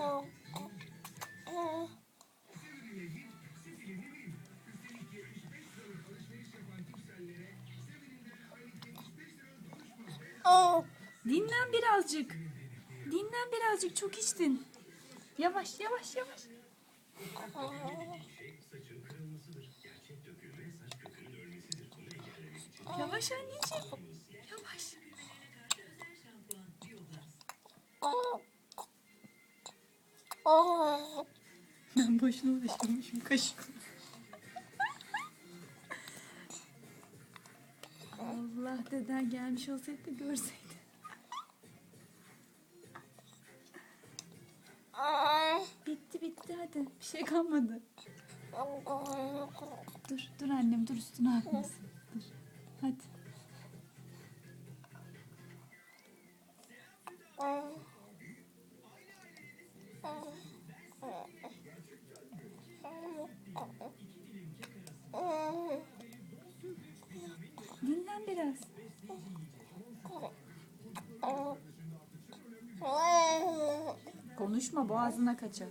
Oh, oh, oh. Oh. Dinlen birazcık. Dinlen birazcık çok içtin. Yavaş yavaş yavaş. Yavaş anneciğim. Ben boşuna uğraştırmışım kaşık. Allah deden gelmiş olsaydı görseydi. Bitti bitti hadi. Bir şey kalmadı. Dur dur annem dur üstüne akmasın. Dur. Hadi. Dinlen biraz. Konuşma boğazına kaçar.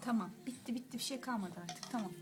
Tamam bitti bitti bir şey kalmadı artık tamam.